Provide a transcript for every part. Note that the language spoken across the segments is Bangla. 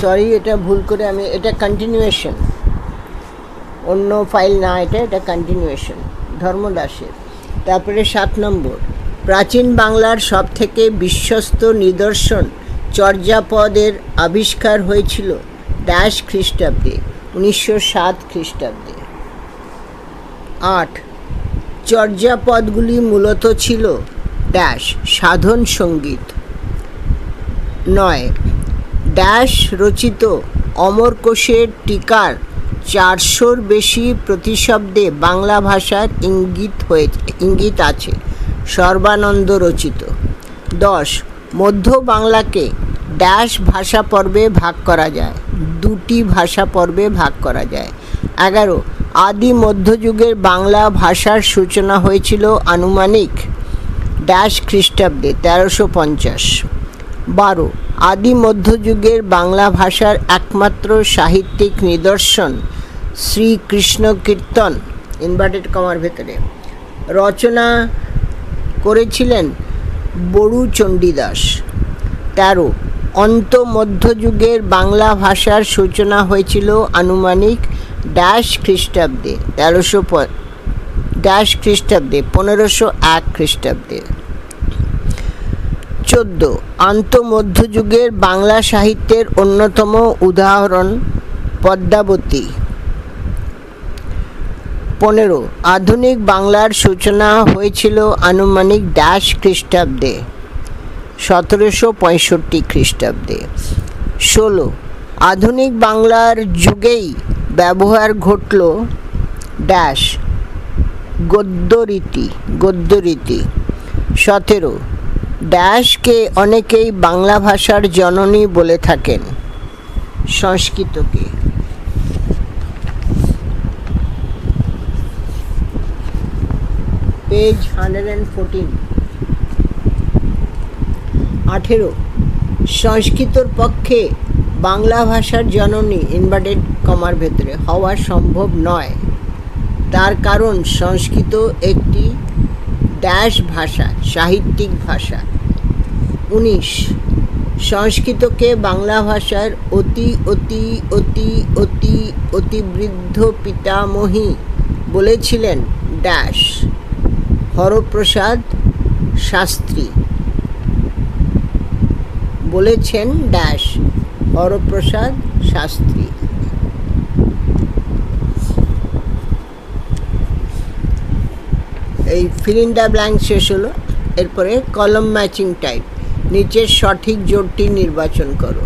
সরি এটা ভুল করে আমি, এটা কন্টিনিউয়েশন অন্য ফাইল না, এটা এটা কন্টিনিউয়েশন ধর্মদাসের। তারপরে সাত নম্বর। প্রাচীন বাংলার সব থেকে বিশ্বস্ত নিদর্শন চর্যাপদের আবিষ্কার হয়েছিল ড্যাশ খ্রিস্টাব্দে, উনিশশো সাত খ্রিস্টাব্দে। আট। চর্যাপদগুলি মূলত ছিল ড্যাশ সাধন সংগীত। নয়। ড্যাশ রচিত অমরকোষের টিকার চারশোর বেশি প্রতিশব্দে বাংলা ভাষার ইঙ্গিত হয়েছে, ইঙ্গিত আছে। সর্বানন্দ রচিত। দশ, মধ্য বাংলাকে ড্যাশ ভাষা পর্বে ভাগ করা যায়। দুটি ভাষা পর্বে ভাগ করা যায়। এগারো, আদি মধ্যযুগের বাংলা ভাষার সূচনা হয়েছিল আনুমানিক ড্যাশ খ্রিস্টাব্দে, তেরোশো পঞ্চাশ। বারো আদি মধ্যযুগের বাংলা ভাষার একমাত্র সাহিত্যিক নিদর্শন শ্রীকৃষ্ণ কীর্তন ইনভার্টেড কমার ভেতরে। রচনা করেছিলেন বড়ু চণ্ডীদাস। তেরো, অন্ত মধ্যযুগের বাংলা ভাষার সূচনা হয়েছিল আনুমানিক ড্যাশ খ্রিস্টাব্দে, তেরোশো প- ড্যাশ খ্রিস্টাব্দে, পনেরোশো এক খ্রিস্টাব্দে। চোদ্দ। আন্তঃমধ্যযুগের বাংলা সাহিত্যের অন্যতম উদাহরণ পদ্মাবতী। পনেরো। আধুনিক বাংলার সূচনা হয়েছিল আনুমানিক ড্যাশ খ্রিস্টাব্দে, সতেরোশো পঁয়ষট্টি খ্রিস্টাব্দে। ষোলো। আধুনিক বাংলার যুগেই ব্যবহার ঘটল ড্যাশ গদ্যরীতি গদ্যরীতি। সতেরো। ড্যাশকে অনেকেই বাংলা ভাষার জননী বলে থাকেন, সংস্কৃতকে। Page hundred and fourteen. আঠেরো। সংস্কৃতর পক্ষে বাংলা ভাষার জননী ইনভার্টেড কমার ভেতরে হওয়া সম্ভব নয়। তার কারণ সংস্কৃত একটি ড্যাশ ভাষা, সাহিত্যিক ভাষা। উনিশ। সংস্কৃতকে বাংলা ভাষার অতি অতি অতি অতি, অতিবৃদ্ধ পিতামহী বলেছিলেন ড্যাশ হরপ্রসাদ শাস্ত্রী বলেছেন ড্যাশ হরপ্রসাদ শাস্ত্রী। এই ফিল ইন ব্ল্যাঙ্ক শেষ হলো। এরপরে কলম ম্যাচিং টাইপ নিচের সঠিক জোটটি নির্বাচন করো।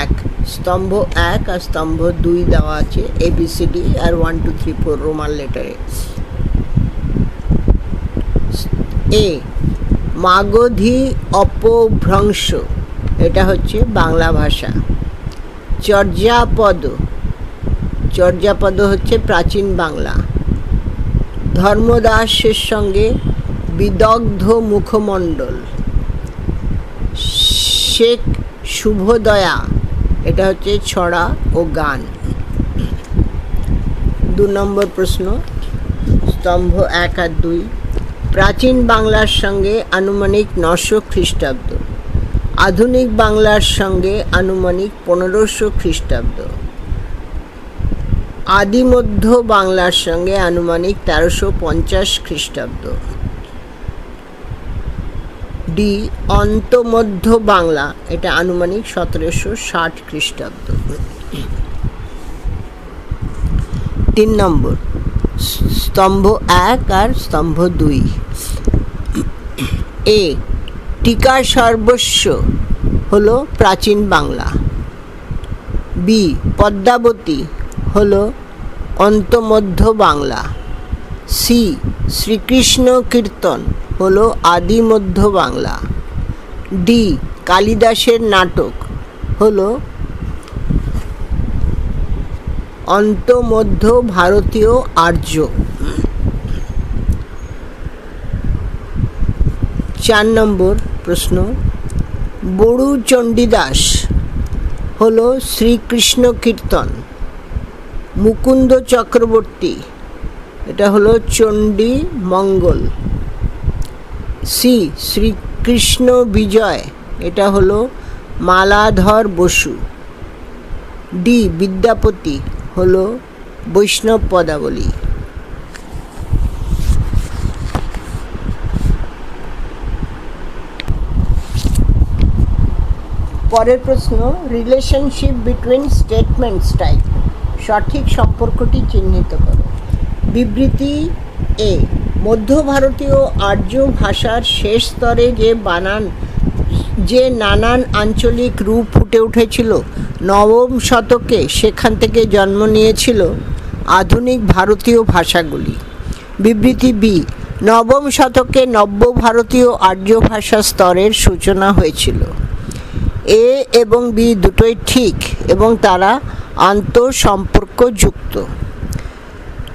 এক, স্তম্ভ এক আর স্তম্ভ দুই দেওয়া আছে এবিসিডি আর one two three four Roman লেটারে এ মাগধী অপভ্রংশ, এটা হচ্ছে বাংলা ভাষা। চর্যাপদ চর্যাপদ হচ্ছে প্রাচীন বাংলা। ধর্মদাসের সঙ্গে বিদগ্ধ মুখমণ্ডল। শেখ শুভদয়া, এটা হচ্ছে ছড়া ও গান। দু নম্বর প্রশ্ন, স্তম্ভ এক আর দুই। প্রাচীন বাংলার সঙ্গে আনুমানিক নশো খ্রিস্টাব্দ। আধুনিক বাংলার সঙ্গে আনুমানিক পনেরোশো খ্রিস্টাব্দ। আদিমধ্য বাংলার সঙ্গে আনুমানিক তেরোশো পঞ্চাশ খ্রিস্টাব্দ। ডি অন্তমধ্য বাংলা এটা আনুমানিক সতেরোশো ষাট খ্রিস্টাব্দ। তিন নম্বর, স্তম্ভ এক আর স্তম্ভ দুই। এ টিকার সর্বস্ব হলো প্রাচীন বাংলা। বি, পদ্মাবতী হলো অন্তমধ্য বাংলা। সি, শ্রীকৃষ্ণ কীর্তন হলো আদিমধ্য বাংলা। ডি, কালিদাসের নাটক হলো অন্তমধ্য ভারতীয় আর্য। চার নম্বর প্রশ্ন, বড়ু চণ্ডীদাস হলো শ্রীকৃষ্ণ কীর্তন। মুকুন্দ চক্রবর্তী। এটা হলো চণ্ডী মঙ্গল। সি, শ্রীকৃষ্ণ বিজয়। এটা হলো মালাধর বসু। ডি, বিদ্যাপতি। হলো বৈষ্ণব পদাবলী। পরের প্রশ্ন রিলেশনশিপ বিটুইন স্টেটমেন্টস টাইপ সঠিক সম্পর্কটি চিহ্নিত করো। বিবৃতি এ, মধ্য ভারতীয় আর্য ভাষার শেষ স্তরে যে বানান, যে নানান আঞ্চলিক রূপ ফুটে উঠেছিল, নবম শতকে সেখান থেকে জন্ম নিয়েছিল আধুনিক ভারতীয় ভাষাগুলি। বিবৃতি বি, নবম শতকে নব্য ভারতীয় আর্য ভাষা স্তরের সূচনা হয়েছিল। এ এবং বি দুটোই ঠিক এবং তারা আন্তঃসম্পর্কযুক্ত।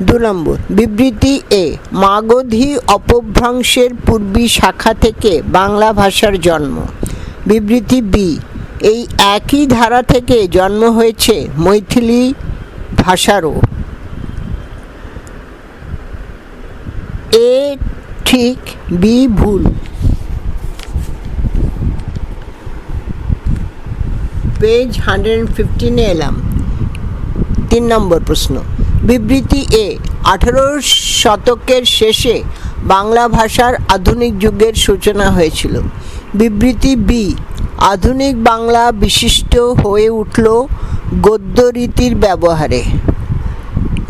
দু নম্বর, বিবৃতি এ, মাগধী অপভ্রংশের পূর্বী শাখা থেকে বাংলা ভাষার জন্ম। বিবৃতি বি, এই একই ধারা থেকে জন্ম হয়েছে মৈথিলি ভাষারও। এ ঠিক বি ভুল। পেজ হান্ড্রেড এলাম। তিন নম্বর প্রশ্ন। বিবৃতি এ, আঠেরো শতকের শেষে বাংলা ভাষার আধুনিক যুগের সূচনা হয়েছিল। বিবৃতি বি, আধুনিক বাংলা বিশিষ্ট হয়ে উঠল গদ্য রীতির ব্যবহারে।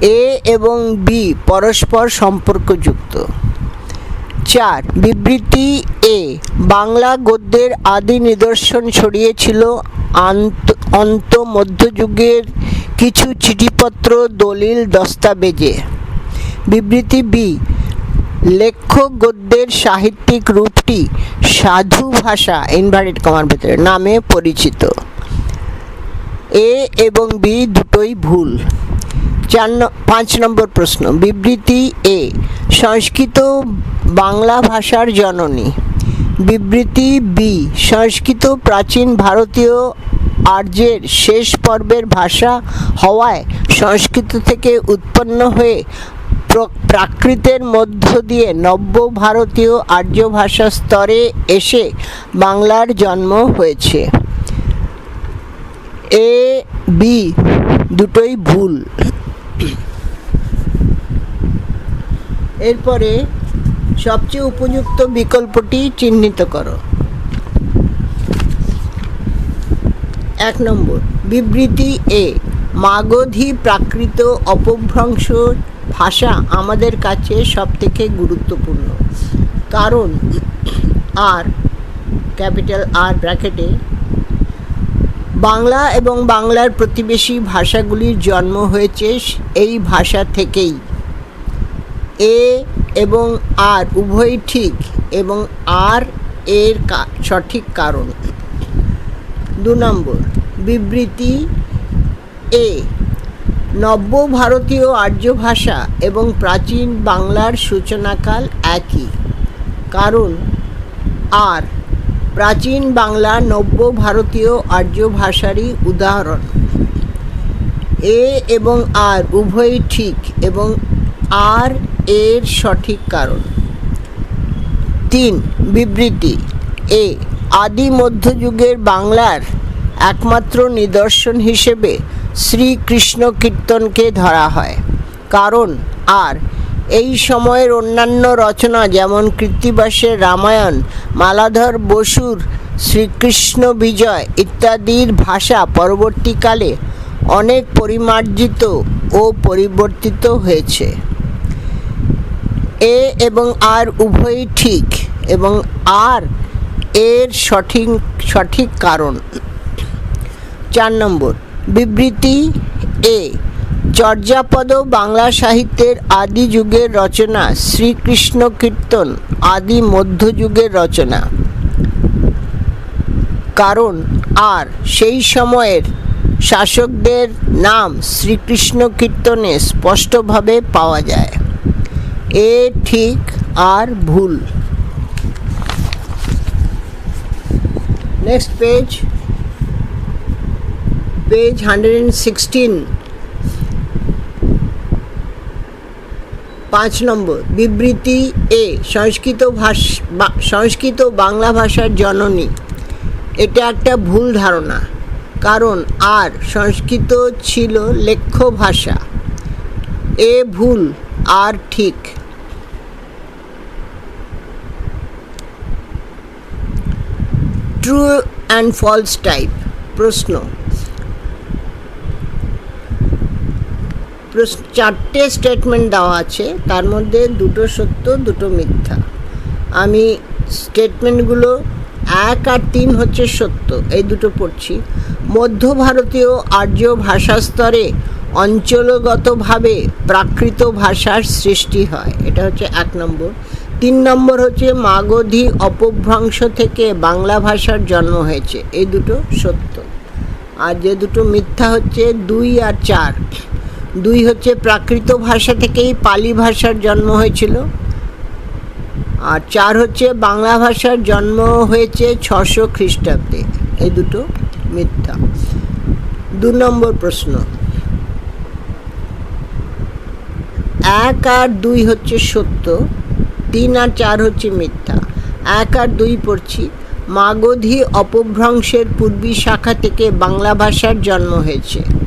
এ এবং বি পরস্পর সম্পর্কযুক্ত। চার, বিবৃতি এ, বাংলা গদ্যের আদি নিদর্শন ছড়িয়েছিল আন্ত অন্ত মধ্যযুগের কিছু চিঠিপত্র, দলিল, দস্তাবেজে। বিবৃতি বি লেখ্য গদ্যের সাহিত্যিক রূপটি সাধু ভাষা ইনভার্টেড কমার ভেতরে, নামে পরিচিত। এ এবং বি দুটোই ভুল। চার পাঁচ নম্বর প্রশ্ন, বিবৃতি এ সংস্কৃত বাংলা ভাষার জননী। বিবৃতি বি সংস্কৃত প্রাচীন ভারতীয় আর্যের শেষ পর্বের ভাষা হওয়ায় সংস্কৃত থেকে উৎপন্ন হয়ে প্রাকৃতের মধ্য দিয়ে নব্য ভারতীয় আর্য ভাষা স্তরে এসে বাংলার জন্ম হয়েছে। এ, বি দুটোই ভুল। এরপরে সবচেয়ে উপযুক্ত বিকল্পটি চিহ্নিত করো। এক নম্বর। বিবৃতি এ, মাগধী প্রাকৃত অপভ্রংশ ভাষা আমাদের কাছে সবথেকে গুরুত্বপূর্ণ। কারণ, আর, ক্যাপিটাল আর ব্র্যাকেটে, বাংলা এবং বাংলার প্রতিবেশী ভাষাগুলির জন্ম হয়েছে এই ভাষা থেকেই। এ এবং আর উভয়ই ঠিক এবং আর এর সঠিক কারণ। দু নম্বর, বিবৃতি এ নব্য ভারতীয় আর্য ভাষা এবং প্রাচীন বাংলার সূচনাকাল একই। কারণ, আর, প্রাচীন বাংলা নব্য ভারতীয় আর্য ভাষারই উদাহরণ। এ এবং আর উভয়ই ঠিক এবং আর এর সঠিক কারণ। তিন, বিবৃতি এ, আদি মধ্যযুগের বাংলার একমাত্র নিদর্শন হিসেবে শ্রীকৃষ্ণ কীর্তনকে ধরা হয়। কারণ আর এই সময়ের অন্যান্য রচনা যেমন কৃত্তিবাসের রামায়ণ, মালাধর বসুর শ্রীকৃষ্ণ বিজয় ইত্যাদির ভাষা পরবর্তীকালে অনেক পরিমার্জিত ও পরিবর্তিত হয়েছে। এ এবং আর উভয়ই ঠিক এবং আর এর সঠিক সঠিক কারণ। চার নম্বর। বিবৃতি এ, চর্যাপদ বাংলা সাহিত্যের আদি যুগের রচনা, শ্রীকৃষ্ণ কীর্তন, আদি মধ্যযুগের রচনা। কারণ আর সেই সময়ের শাসকদের নাম শ্রীকৃষ্ণ কীর্তনে স্পষ্টভাবে পাওয়া যায়। এ ঠিক আর ভুল। নেক্সট পেজ অ্যান্ড সিক্সটিন পাঁচ নম্বর, বিবৃতি এ সংস্কৃত ভাষ সংস্কৃত বাংলা ভাষার জননী। এটা একটা ভুল ধারণা, কারণ আর সংস্কৃত ছিল লেখ্য ভাষা এ ভুল, আর ঠিক। ট্রু অ্যান্ড ফলস টাইপ প্রশ্ন। চারটে স্টেটমেন্ট দেওয়া আছে, তার মধ্যে দুটো সত্য, দুটো মিথ্যা। আমি স্টেটমেন্টগুলো এক আর তিন হচ্ছে সত্য, এই দুটো পড়ছি। মধ্য ভারতীয় আর্য ভাষা স্তরে অঞ্চলগতভাবে প্রাকৃত ভাষার সৃষ্টি হয়, এটা হচ্ছে এক নম্বর। তিন নম্বর হচ্ছে মাগধী অপভ্রংশ থেকে বাংলা ভাষার জন্ম হয়েছে, এই দুটো সত্য। আর যে দুটো মিথ্যা হচ্ছে দুই আর চার। দুই হচ্ছে প্রাকৃত ভাষা থেকেই পালি ভাষার জন্ম হয়েছিল। আর চার হচ্ছে বাংলা ভাষার জন্ম হয়েছে ছশো খ্রিস্টাব্দে। এই দুটো মিথ্যা। দু নম্বর প্রশ্ন। এক আর দুই হচ্ছে সত্য, তিন আর চার হচ্ছে মিথ্যা। এক আর দুই পড়ছি, মাগধী অপভ্রংশের পূর্বী শাখা থেকে বাংলা ভাষার জন্ম হয়েছে।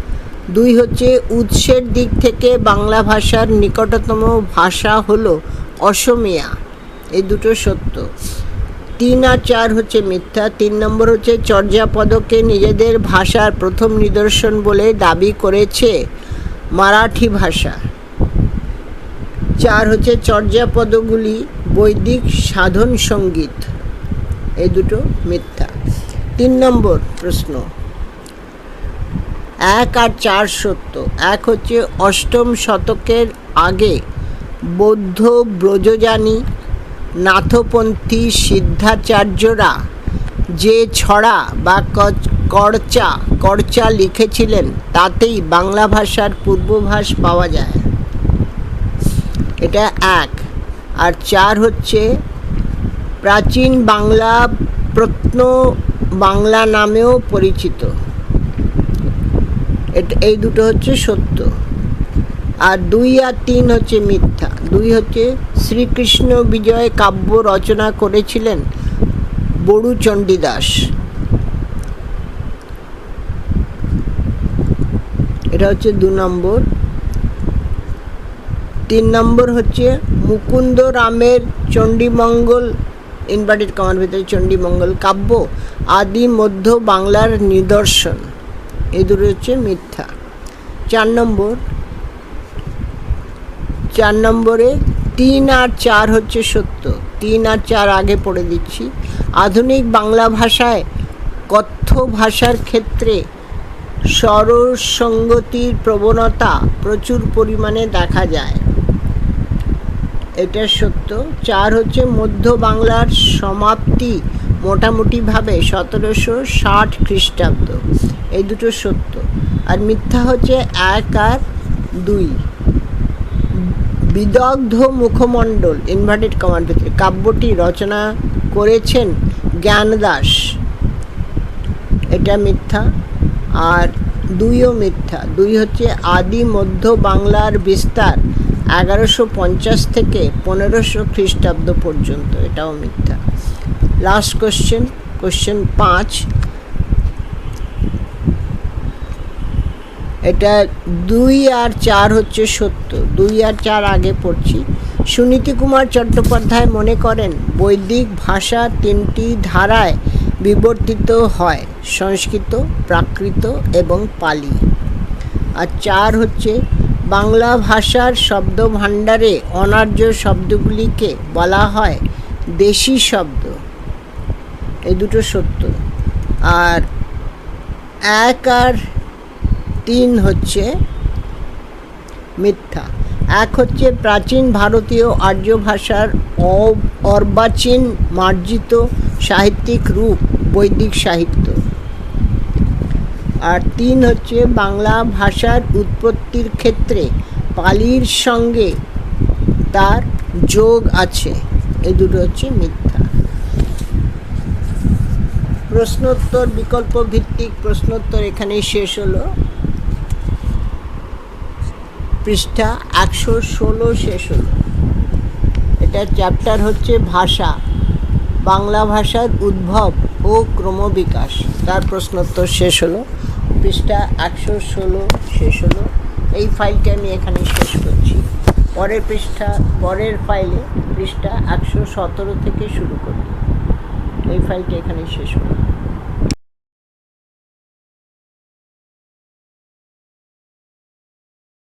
দুই হচ্ছে উৎসের দিক থেকে বাংলা ভাষার নিকটতম ভাষা হলো অসমিয়া। এই দুটো সত্য। তিন আর চার হচ্ছে মিথ্যা। তিন নম্বর হচ্ছে চর্যাপদকে নিজেদের ভাষার প্রথম নিদর্শন বলে দাবি করেছে মারাঠি ভাষা। চার হচ্ছে চর্যাপদগুলি বৈদিক সাধন সংগীত। এই দুটো মিথ্যা। তিন নম্বর প্রশ্ন। এক আর চার সত্য। এক হচ্ছে অষ্টম শতকের আগে বৌদ্ধ ব্রজযানী নাথপন্থী সিদ্ধাচার্যরা যে ছড়া বা করচা করচা লিখেছিলেন, তাতেই বাংলা ভাষার পূর্বভাস পাওয়া যায়। এটা এক। আর চার হচ্ছে প্রাচীন বাংলা প্রত্ন বাংলা নামেও পরিচিত। এই দুটো হচ্ছে সত্য। আর দুই আর তিন হচ্ছে মিথ্যা। দুই হচ্ছে শ্রীকৃষ্ণ বিজয় কাব্য রচনা করেছিলেন বড়ু চণ্ডীদাস। এটা হচ্ছে দু নম্বর। তিন নম্বর হচ্ছে মুকুন্দ রামের চণ্ডীমঙ্গল, ইনভার্টেড কমার ভিতরে চণ্ডীমঙ্গল কাব্য, আদি মধ্য বাংলার নিদর্শন। এই দুটো হচ্ছে মিথ্যা। চার নম্বর, চার নম্বরে তিন আর চার হচ্ছে সত্য। তিন আর চার আগে পড়ে দিচ্ছি। আধুনিক বাংলা ভাষায় কথ্য ভাষার ক্ষেত্রে সরসঙ্গতির প্রবণতা প্রচুর পরিমাণে দেখা যায়। এটা সত্য। চার হচ্ছে মধ্য বাংলার সমাপ্তি মোটামুটিভাবে সতেরোশো ষাট খ্রিস্টাব্দ। এই দুটো সত্য। আর মিথ্যা হচ্ছে এক আর দুই। বিদগ্ধ মুখমণ্ডল ইনভার্টেড কমার ভিতরে কাব্যটি রচনা করেছেন জ্ঞানদাস। এটা মিথ্যা আর দুইও মিথ্যা। দুই হচ্ছে আদি মধ্য বাংলার বিস্তার, এগারোশো পঞ্চাশ থেকে পনেরোশো খ্রিস্টাব্দ পর্যন্ত। এটাও মিথ্যা। লাস্ট কোশ্চেন কোশ্চেন পাঁচ। এটা দুই আর চার হচ্ছে সত্য। দুই আর চার আগে পড়ছি। সুনীতি কুমার চট্টোপাধ্যায় মনে করেন, বৈদিক ভাষা তিনটি ধারায় বিবর্তিত হয়, সংস্কৃত, প্রাকৃত এবং পালি। আর চার হচ্ছে বাংলা ভাষার শব্দ ভাণ্ডারে অনার্য শব্দগুলিকে বলা হয় দেশি শব্দ। এই দুটো সত্য। আর এক আর তিন হচ্ছে মিথ্যা। এক হচ্ছে প্রাচীন ভারতীয় আর্য ভাষার অর্বাচীন মার্জিত সাহিত্যিক রূপ, বৈদিক সাহিত্য। আর তিন হচ্ছে বাংলা ভাষার উৎপত্তির ক্ষেত্রে পালির সঙ্গে তার যোগ আছে। এই দুটো হচ্ছে মিথ্যা। প্রশ্নোত্তর বিকল্প ভিত্তিক প্রশ্নোত্তর এখানেই শেষ হলো। পৃষ্ঠা একশো ষোলো শেষ হলো এটা চ্যাপ্টার হচ্ছে ভাষা। বাংলা ভাষার উদ্ভব ও ক্রমবিকাশ। তার প্রশ্নোত্তর শেষ হলো। পৃষ্ঠা একশো ষোলো শেষ হলো। এই ফাইলটি আমি এখানে শেষ করছি। পরের পৃষ্ঠা, পরের ফাইলে পৃষ্ঠা একশো সতেরো থেকে শুরু করি। এই ফাইলটি এখানে শেষ করি